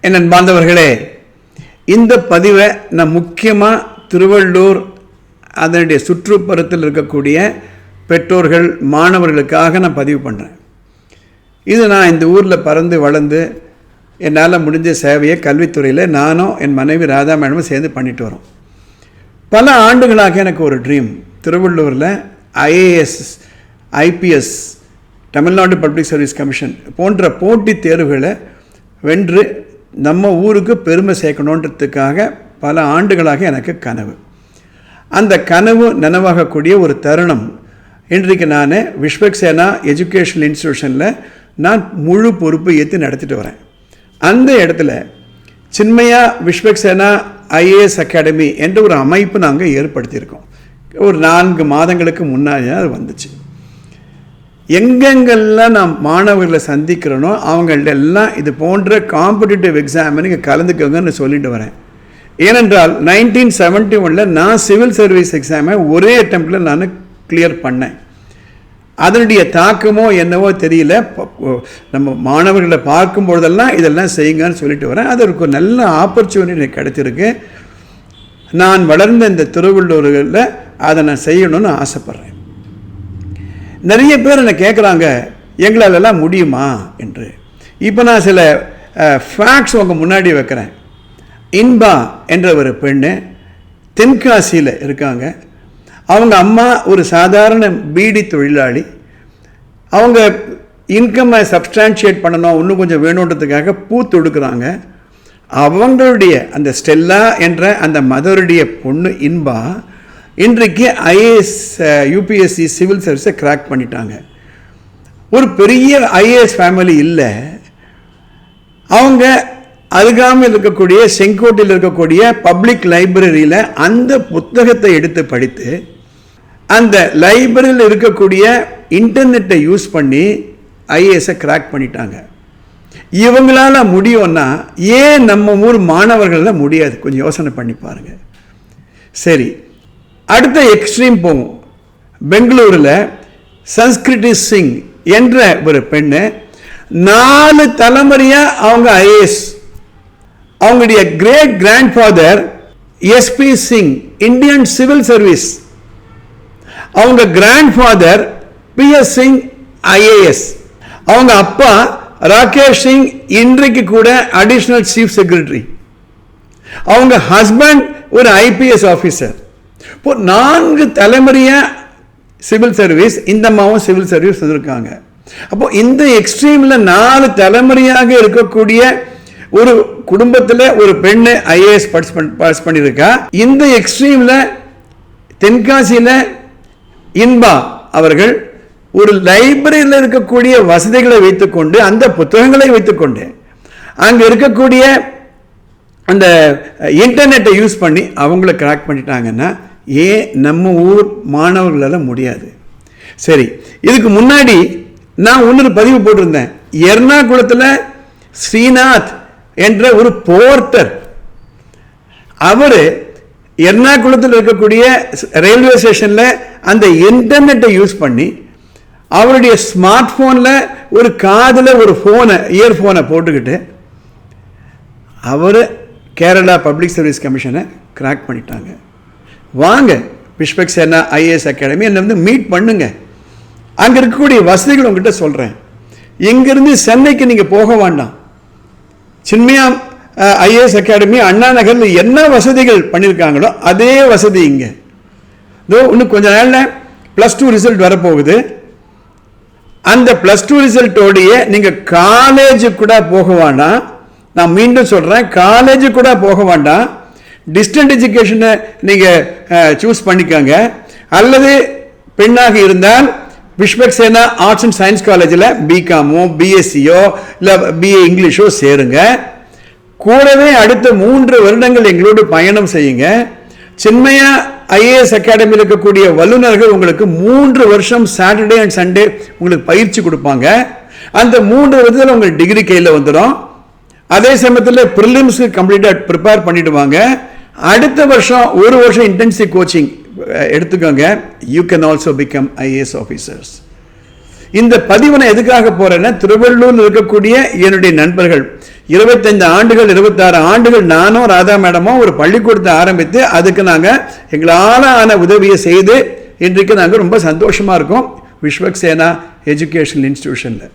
என் அன்பார்ந்தவர்களே இந்த பதிவை நான் முக்கியமாக திருவள்ளூர் அதனுடைய சுற்றுப்புறத்தில் இருக்கக்கூடிய பெற்றோர்கள் மாணவர்களுக்காக நான் பதிவு பண்ணுறேன் இது நான் இந்த ஊரில் பறந்து வளர்ந்து என்னால் முடிஞ்ச சேவையை கல்வித்துறையில் நானும் என் மனைவி ராதா மேடமும் சேர்ந்து பண்ணிட்டு வரோம். பல ஆண்டுகளாக எனக்கு ஒரு ட்ரீம் திருவள்ளூரில் IAS IPS Tamil Nadu public service commission போன்ற போட்டித் தேர்வுகளை வென்று நம்ம ஊருக்கு பெருமை சேர்க்கணுன்றதுக்காக பல ஆண்டுகளாக எனக்கு கனவு. அந்த கனவு நனவாகக்கூடிய ஒரு தருணம். இன்றைக்கு நான் விஸ்வக்சேனா எஜுகேஷனல் இன்ஸ்டியூஷனில் நான் முழு பொறுப்பு ஏற்று நடத்திட்டு வரேன். அந்த இடத்துல சின்மயா விஸ்வக்சேனா ஐஏஎஸ் அகாடமி என்ற ஒரு அமைப்பு நாங்கள் ஏற்படுத்தியிருக்கோம். ஒரு நான்கு மாதங்களுக்கு முன்னாடி அது வந்துச்சு. எங்கெங்கெல்லாம் நாம் மாணவர்களை சந்திக்கிறேனோ அவங்கள்ட்ட எல்லாம் இது போன்ற காம்படிட்டிவ் எக்ஸாமை கலந்துக்கோங்கன்னு சொல்லிட்டு வரேன். ஏனென்றால் நைன்டீன் செவன்ட்டி ஒனில் நான் சிவில் சர்வீஸ் எக்ஸாமை ஒரே அட்டம்ப்டில் நான் கிளியர் பண்ணேன். அதனுடைய தாக்கமோ என்னவோ தெரியல. நம்ம மாணவர்களை பார்க்கும் பொழுதெல்லாம் இதெல்லாம் செய்யுங்கன்னு சொல்லிட்டு வரேன். அது ஒரு நல்ல ஆப்பர்ச்சுனிட்டி எனக்கு கிடைச்சிருக்கு. நான் வளர்ந்த இந்த திருவள்ளுவர்களில் அதை நான் செய்யணும்னு ஆசைப்பட்றேன். நிறைய பேர் என்னை கேட்குறாங்க எங்களாலெல்லாம் முடியுமா என்று. இப்போ நான் சில ஃபேக்ட்ஸ் உங்கள் முன்னாடி வைக்கிறேன். இன்பா என்ற ஒரு பெண்ணு தென்காசியில் இருக்காங்க. அவங்க அம்மா ஒரு சாதாரண பீடி தொழிலாளி. அவங்க இன்கம்மை சப்ஸ்டான்ஷியேட் பண்ணணும் இன்னும் கொஞ்சம் வேணுன்றதுக்காக பூ தொடுக்குறாங்க. அவங்களுடைய அந்த ஸ்டெல்லா என்ற அந்த மதருடைய பொண்ணு இன்பா இன்றைக்கு ஐஏஎஸ் யூபிஎஸ்சி சிவில் சர்வீஸை கிராக் பண்ணிட்டாங்க. ஒரு பெரிய ஐஏஎஸ் ஃபேமிலி இல்லை. அவங்க அருகாமையில் இருக்கக்கூடிய செங்கோட்டையில் இருக்கக்கூடிய பப்ளிக் லைப்ரரியில் அந்த புத்தகத்தை எடுத்து படித்து அந்த லைப்ரரியில் இருக்கக்கூடிய இன்டர்நெட்டை யூஸ் பண்ணி ஐஏஎஸை கிராக் பண்ணிட்டாங்க. இவங்களால முடியும்னா ஏன் நம்ம ஊர் மாணவர்களால் முடியாது? கொஞ்சம் யோசனை பண்ணி பாருங்கள் சரி அடுத்த எக்ஸ்ட்ரீம் போகும். பெங்களூரில் சன்ஸ்கிருதி சிங் என்ற ஒரு பெண்ணு நாலு தலைமுறையாக அவங்க ஐஏஎஸ் அவங்களுடைய great grandfather SP Singh Indian civil service அவங்க grand father BS Singh IAS அவங்க அப்பா ராகேஷ் சிங் இன்றைக்கு கூட அடிஷனல் சீஃப் செக்ரட்டரி அவங்க ஹஸ்பண்ட் ஒரு ஐபிஎஸ் ஆஃபீஸர் இப்போ நான்கு தலைமுறையை சிவில் சர்வீஸ் இந்த அம்மாவும் சிவில் சர்வீஸ் இருக்காங்க அப்போ இந்த எக்ஸ்ட்ரீமில் நாலு தலைமுறையாக இருக்கக்கூடிய ஒரு குடும்பத்தில் ஒரு பெண்ணு ஐஏஎஸ் பாஸ் பாஸ் பண்ணியிருக்கா. இந்த எக்ஸ்ட்ரீமில் தென்காசியில் இன்பா அவர்கள் ஒரு லைப்ரரியில் இருக்கக்கூடிய வசதிகளை வைத்துக்கொண்டு அந்த புத்தகங்களை வைத்துக்கொண்டு அங்கே இருக்கக்கூடிய அந்த இன்டர்நெட்டை யூஸ் பண்ணி அவங்கள கிராக் பண்ணிட்டாங்கன்னா ஏன் நம்ம ஊர் மாணவர்களால் முடியாது. சரி இதுக்கு முன்னாடி நான் இன்னொரு பதிவு போட்டிருந்தேன். எர்ணாகுளத்தில் ஸ்ரீநாத் என்ற ஒரு போர்ட்டர். அவர் எர்ணாகுளத்தில் இருக்கக்கூடிய ரயில்வே ஸ்டேஷனில் அந்த இன்டர்நெட்டை யூஸ் பண்ணி அவருடைய ஸ்மார்ட் ஃபோனில் ஒரு காதில் ஒரு ஃபோனை இயர்ஃபோனை போட்டுக்கிட்டு அவர் கேரளா பப்ளிக் சர்வீஸ் கமிஷனை கிராக் பண்ணிட்டாங்க. வாங்க. விஸ்வக் சேனா ஐஏஎஸ் அகாடமி என்னை வந்து மீட் பண்ணுங்க. அங்கே இருக்கக்கூடிய வசதிகள் உங்ககிட்ட சொல்கிறேன் இங்கிருந்து சென்னைக்கு நீங்கள் போக வேண்டாம். சின்மையா ஐஏஎஸ் அகாடமி அண்ணா நகரில் என்ன வசதிகள் பண்ணியிருக்காங்களோ அதே வசதி இங்கே. இதோ இன்னும் கொஞ்ச நாளில் ப்ளஸ் டூ ரிசல்ட் வரப்போகுது. அந்த ப்ளஸ் டூ ரிசல்ட்டோடைய நீங்கள் காலேஜு கூட போக வேண்டாம். நான் மீண்டும் சொல்கிறேன் காலேஜு கூட போக வேண்டாம். டிஸ்டன்ட் எஜுகேஷனை நீங்கள் சூஸ் பண்ணிக்கோங்க. அல்லது பெண்ணாக இருந்தால் Vishwak Sena arts and science காலேஜில் பிகாமோ பிஎஸ்சியோ இல்லை பிஏ இங்கிலீஷோ சேருங்க. கூடவே அடுத்த மூன்று வருடங்கள் எங்களோடு பயணம் செய்யுங்க. சின்மையா ஐஏஎஸ் அகாடமியில் இருக்கக்கூடிய வல்லுநர்கள் உங்களுக்கு மூன்று வருஷம் சாட்டர்டே அண்ட் சண்டே உங்களுக்கு பயிற்சி கொடுப்பாங்க. அந்த மூன்று வருடத்தில் உங்களுக்கு டிகிரி கையில் வந்துடும். அதே சமயத்தில் ப்ரிலிம்ஸ்க்கு கம்ப்ளீட்டாக ப்ரிப்பேர் பண்ணிவிடுவாங்க அடுத்த வருஷம் ஒரு வருஷம் இன்டென்சிவ் கோச்சிங் எடுத்துக்கோங்க. You can also become IAS officers இந்த பதிவு நான் எதுக்காக போறேன்னா திருவள்ளூரில் இருக்கக்கூடிய என்னுடைய நண்பர்கள். இருபத்தைந்து ஆண்டுகள் இருபத்தாறு ஆண்டுகள் நானும் ராதா மேடமும் ஒரு பள்ளிக்கூடத்தை ஆரம்பித்து அதுக்கு நாங்கள் எங்களால் ஆன உதவியை செய்து இன்றைக்கு நாங்கள் ரொம்ப சந்தோஷமாக இருக்கோம். Vishwaksena educational இன்ஸ்டிடியூஷனில்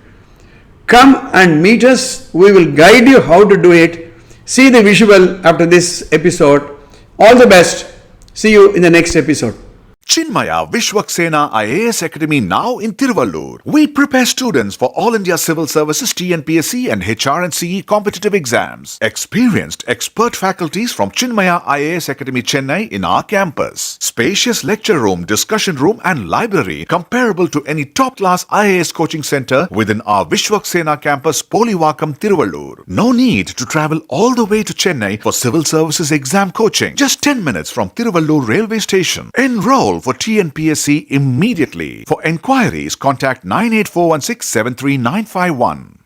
come and meet we will guide you how to do it. See the visual after this episode. All the best. See you in the next episode. Chinmaya Vishwaksena IAS Academy now in Tiruvallur. We prepare students for All India Civil Services TNPSC and HR and CE competitive exams. Experienced expert faculties from Chinmaya IAS Academy Chennai in our campus. Spacious lecture room, discussion room and library comparable to any top-class IAS coaching center within our Vishwaksena campus Polivakam Tiruvallur. No need to travel all the way to Chennai for civil services exam coaching. Just 10 minutes from Tiruvallur railway station. Enroll for TNPSC immediately. For enquiries, contact 98416 73951.